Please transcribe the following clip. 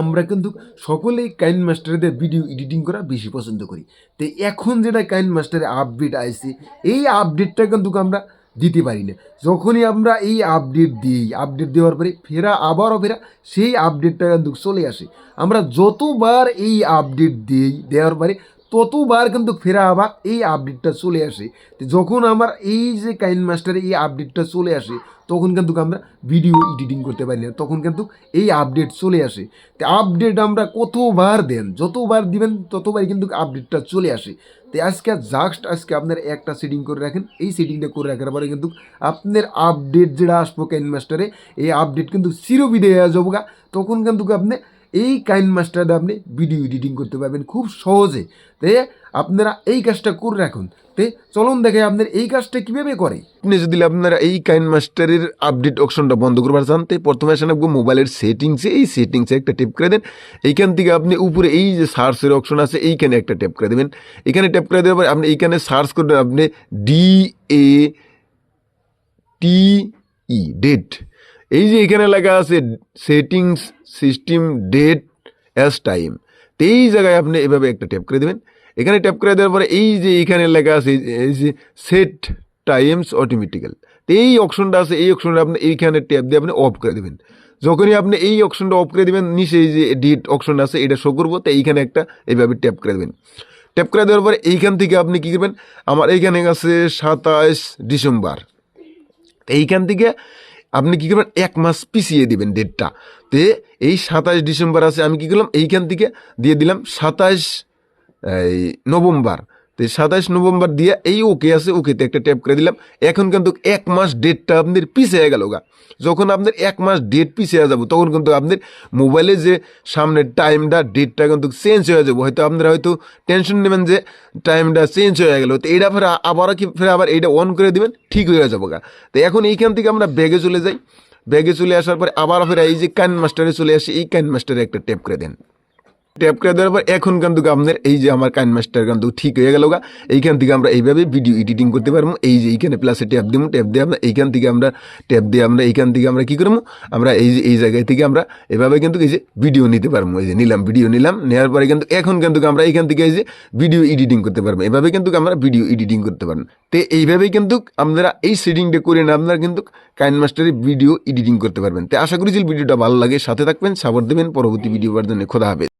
আমরা কিন্তু সকলেই কাইন মাস্টারদের ভিডিও এডিটিং করা বেশি পছন্দ করি। তো এখন যেটা কাইন মাস্টারের আপডেট আসছে এই আপডেটটা কিন্তু আমরা দিতে পারি না। যখনই আমরা এই আপডেট দিই, আপডেট দেওয়ার পরে ফেরা, আবারও ফেরা, সেই আপডেটটা কিন্তু চলে আসে। আমরা যতবার এই আপডেট দিই, দেওয়ার পরে ততবার কিন্তু ফেরা আবার এই আপডেটটা চলে আসে। যখন আমার এই যে কাইন মাস্টারে এই আপডেটটা চলে আসে, তখন কিন্তু আমরা ভিডিও এডিটিং করতে পারি না। তখন কিন্তু এই আপডেট চলে আসে। তো আপডেট আমরা কতবার দেন, যতবার দিবেন ততবার কিন্তু আপডেটটা চলে আসে। তো আজকে জাস্ট আজকে আপনার একটা সেটিং করে রাখেন। এই সেটিংটা করে রাখার পরে কিন্তু আপনার আপডেট যেটা আসব কাইন মাস্টারে এই আপডেট কিন্তু চিরবিদায় যাব তখন কিন্তু আপনি এই কাইন মাস্টারে আপনি ভিডিও এডিটিং করতে পারবেন খুব সহজে। তে আপনারা এই কাজটা করে রাখুন। তে চলুন দেখে আপনার এই কাজটা কীভাবে করে। আপনি যদি আপনারা এই কাইন মাস্টারের আপডেট অপশনটা বন্ধ করবার চান প্রথমে আসেন আপনি মোবাইলের সেটিংসে এই সেটিংসে একটা টেপ করে দেন। এইখান থেকে আপনি উপরে এই যে সার্চের অপশন আছে, এইখানে একটা টেপ করে দেবেন। এখানে টেপ করে দেওয়ার পর আপনি এইখানে সার্চ করবেন আপনি D A T E date এই যে এখানে লেখা আছে settings system date as time তো এই জায়গায় আপনি এভাবে একটা ট্যাপ করে দেবেন। এখানে ট্যাপ করে দেওয়ার পরে এই যে এখানে লেখা আছে, এই যে সেট টাইমস অটোমেটিক্যাল তো এই অপশনটা আছে, এই অপশনটা আপনি এইখানে ট্যাপ দিয়ে আপনি অফ করে দেবেন। যখনই আপনি এই অপশনটা অফ করে দেবেন, নিচে এই যে ডেট অপশন আছে, এটা শো করব। তো এইখানে একটা এইভাবে ট্যাপ করে দেবেন। ট্যাপ করে দেওয়ার পরে এইখান থেকে আপনি কী করবেন? আমার এইখানে আছে সাতাশ ডিসেম্বর। এইখান থেকে আপনি কী করবেন? এক মাস পিছিয়ে দিবেন ডেটটা তে এই সাতাশ ডিসেম্বর আছে, আমি কী করলাম? এইখান থেকে দিয়ে দিলাম সাতাশ নভেম্বর। তো সাতাইশ নভেম্বর দিয়ে এই ওকে আছে, ওকেতে একটা ট্যাপ করে দিলাম। এখন কিন্তু এক মাস ডেটটা আপনার পিছিয়ে গেল গা। যখন আপনার এক মাস ডেট পিছিয়ে যাব, তখন কিন্তু আপনার মোবাইলে যে সামনের টাইমটা ডেটটা কিন্তু চেঞ্জ হয়ে যাব। হয়তো আপনারা হয়তো টেনশন নেবেন যে টাইমটা চেঞ্জ হয়ে গেল। তো এইটা ফের আবার কি ফের, আবার এইটা অন করে দিবেন, ঠিক হয়ে যাব গা। তো এখন এইখান থেকে আমরা ব্যাগে চলে যাই। ব্যাগে চলে আসার পরে আবার ফের, এই যে কান মাস্টারে চলে আসি, এই কান মাস্টারে একটা ট্যাপ করে দেন। ট্যাপ করে দেওয়ার পর এখন কিন্তু আপনার এই যে আমার কাইন মাস্টার কিন্তু ঠিক হয়ে গেল গা। এইখান থেকে আমরা এইভাবে ভিডিও এডিটিং করতে পারব। এই যে এইখানে প্লাসে ট্যাপ দিব ট্যাপ দিয়ে আমরা এইখান থেকে আমরা ট্যাপ দিয়ে আমরা এইখান থেকে আমরা কী করব? আমরা এই যে এই জায়গায় থেকে আমরা এভাবে কিন্তু এই যে ভিডিও নিতে পারব। এই যে নিলাম ভিডিও নিলাম, নেওয়ার পরে কিন্তু এখন কিন্তু আমরা এইখান থেকে এই যে ভিডিও এডিটিং করতে পারব। এভাবে কিন্তু আমরা ভিডিও এডিটিং করতে পারব। তো এইভাবেই কিন্তু আপনারা এই সেটিংটা করে না আপনারা কিন্তু কাইন মাস্টারে ভিডিও এডিটিং করতে পারবেন। তো আশা করি যে ভিডিওটা ভালো লাগে। সাথে থাকবেন, সাপোর্ট দেবেন। পরবর্তী ভিডিও পাওয়ার জন্য খোদা হবে